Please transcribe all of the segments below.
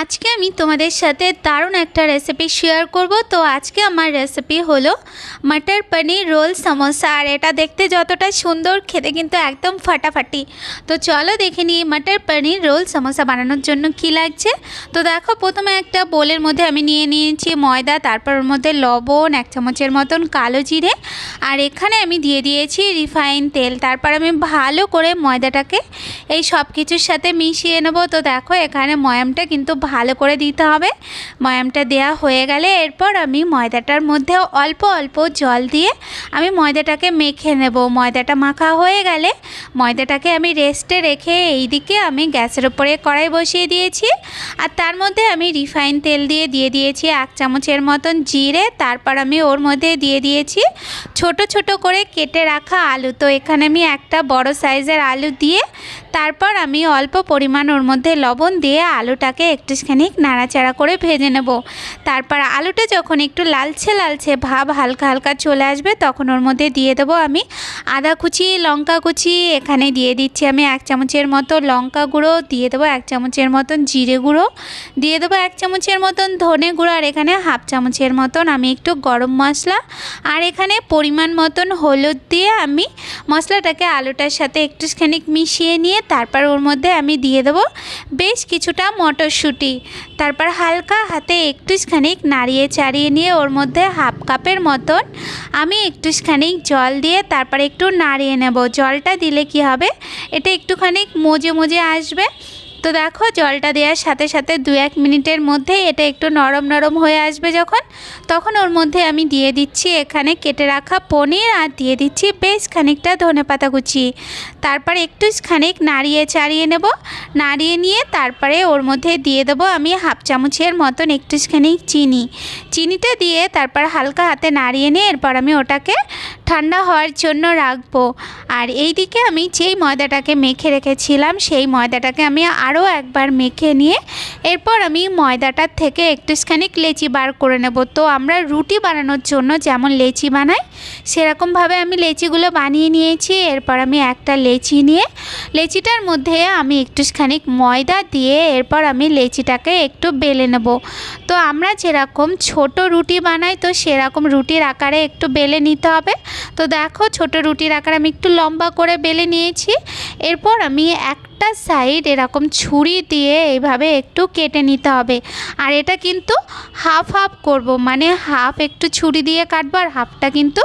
আজকে আমি তোমাদের সাথে দারুণ একটা রেসিপি শেয়ার করব। তো আজকে আমার রেসিপি হলো মাটার পনির রোল সমোসা। আর এটা দেখতে যতটা সুন্দর, খেতে কিন্তু একদম ফাটাফাটি। তো চলো দেখে নিই মাটার পনির রোল সমোসা বানানোর জন্য কি লাগছে। তো দেখো, প্রথমে একটা বোলের মধ্যে আমি নিয়ে নিয়েছি ময়দা, তারপর ওর মধ্যে লবণ, এক চামচের মতন কালো জিরে। আর এখানে আমি দিয়ে দিয়েছি রিফাইন তেল। তারপর আমি ভালো করে ময়দাটাকে এই সব কিছুর সাথে মিশিয়ে নেব। তো দেখো, এখানে ময়ামটা কিন্তু ভালো করে দিতে হবে। ময়ামটা দেওয়া হয়ে গেলে এরপর আমি ময়দাটার মধ্যে অল্প অল্প জল দিয়ে আমি ময়দাটাকে মেখে নেব। ময়দাটা মাখা হয়ে গেলে ময়দাটাকে আমি রেস্টে রেখে এইদিকে আমি গ্যাসের উপরে কড়াই বসিয়ে দিয়েছি। আর তার মধ্যে আমি রিফাইন তেল দিয়ে দিয়ে দিয়েছি এক চামচের মতন জিরে। তারপর আমি ওর মধ্যে দিয়ে দিয়েছি ছোট ছোট করে কেটে রাখা আলু। তো এখানে আমি একটা বড় সাইজের আলু দিয়ে তারপর আমি অল্প পরিমাণ ওর মধ্যে লবণ দিয়ে আলুটাকে একটুখানি নাড়াচাড়া করে ভেজে নেব। তারপর আলুটা যখন একটু লালচে লালচে ভাব হালকা হালকা চলে আসবে, তখন ওর মধ্যে দিয়ে দেবো আমি আদা কুচি, লঙ্কা কুচি, এখানে দিয়ে দিচ্ছি আমি এক চামচের মতো লঙ্কা গুঁড়ো, দিয়ে দেবো এক চামচের মতন জিরে গুঁড়ো, দিয়ে দেবো এক চামচের মতন ধনে গুঁড়ো, আর এখানে হাফ চামচের মতন আমি একটু গরম মশলা, আর এখানে পরিমাণ মতন হলুদ দিয়ে আমি মশলাটাকে আলুটার সাথে একটুখানি মিশিয়ে নিয়ে তারপর ওর মধ্যে আমি দিয়ে দেবো বেশ কিছুটা মটরশুঁটি। তারপর হালকা হাতে একটুখানি নাড়িয়ে চাড়িয়ে নিয়ে ওর মধ্যে হাফ কাপের মতন আমি একটুখানি জল দিয়ে তারপর একটু নাড়িয়ে নেব। জলটা দিলে কি হবে? এটা একটুখানি মজে মজে আসবে। তো দেখো জলটা দেওয়ার সাথে সাথে দু এক মিনিটের মধ্যে এটা একটু নরম নরম হয়ে আসবে যখন। তখন ওর মধ্যে আমি দিয়ে দিচ্ছি এখানে কেটে রাখা পনির আর দিয়ে দিচ্ছি বেশ খানিকটা ধনে পাতা কুচি। তারপর একটু খানিক নাড়িয়ে চাড়িয়ে নেব। নাড়িয়ে নিয়ে তারপরে ওর মধ্যে দিয়ে দেবো আমি হাফ চামচের মতন একটুখানি চিনি। চিনিটা দিয়ে তারপর হালকা হাতে নাড়িয়ে নিয়ে এরপর আমি ওটাকে ঠান্ডা হওয়ার জন্য রাখব। আর এই দিকে আমি যেই ময়দাটাকে মেখে রেখেছিলাম, সেই ময়দাটাকে আমি আরও একবার মেখে নিয়ে এরপর আমি ময়দাটার থেকে একটুখানি লেচি বার করে নেব। তো আমরা রুটি বানানোর জন্য যেমন লেচি বানাই, সেরকমভাবে আমি লেচিগুলো বানিয়ে নিয়েছি। এরপর আমি একটা লেচি নিয়ে, লেচিটার মধ্যে আমি একটুখানি ময়দা দিয়ে এরপর আমি লেচিটাকে একটু বেলে নেব। তো আমরা যেরকম ছোট রুটি বানাই, তো সেরকম রুটির আকারে একটু বেলে নিতে হবে। তো দেখো ছোট রুটির আকার আমি একটু লম্বা করে বেলে নিয়েছি। এরপর আমি একটা সাইড এরকম ছুরি দিয়ে এইভাবে একটু কেটে নিতে হবে। আর এটা কিন্তু হাফ হাফ করব মানে হাফ একটু ছুরি দিয়ে কাটবো আর হাফটা কিন্তু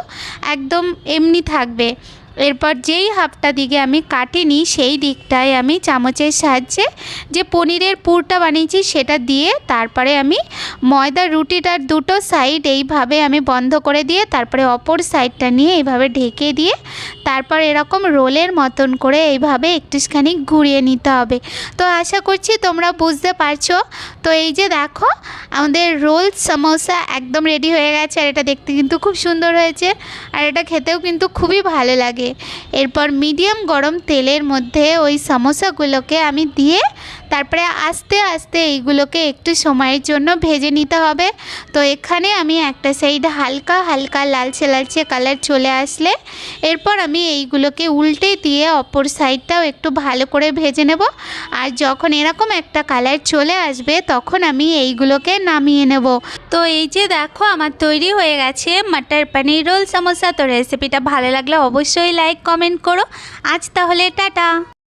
একদম এমনি থাকবে। এরপর যেই হাফটা দিকে আমি কাটিনি, সেই দিকটায় আমি চামচের সাহায্যে যে পনিরের পুরটা বানিয়েছি সেটা দিয়ে তারপরে আমি ময়দার রুটিটার দুটো সাইড এইভাবে আমি বন্ধ করে দিয়ে তারপরে অপর সাইডটা নিয়ে এইভাবে ঢেকে দিয়ে তারপর এরকম রোলের মতন করে এইভাবে একটুখানি ঘুরিয়ে নিতে হবে। তো আশা করছি তোমরা বুঝতে পারছ। তো এই যে দেখো, আমাদের রোল সমোসা একদম রেডি হয়ে গেছে আর এটা দেখতে কিন্তু খুব সুন্দর হয়েছে। আর এটা খেতেও কিন্তু খুবই ভালো লাগে। এরপর মিডিয়াম গরম তেলের মধ্যে ওই সমোসাগুলোকে আমি দিয়ে তারপরে আস্তে আস্তে এইগুলোকে একটু সময়ের জন্য ভেজে নিতে হবে। তো এখানে আমি একটা সাইড হালকা হালকা লালচে লালচে কালার চলে আসলে এরপর আমি এইগুলোকে উল্টে দিয়ে অপর সাইডটাও একটু ভালো করে ভেজে নেব। আর যখন এরকম একটা কালার চলে আসবে তখন আমি এইগুলোকে নামিয়ে নেব। তো এই যে দেখো, আমার তৈরি হয়ে গেছে মাটার পানির রোল সমোসা। তো রেসিপিটা ভালো লাগলে অবশ্যই লাইক কমেন্ট করো। আজ তাহলে টাটা।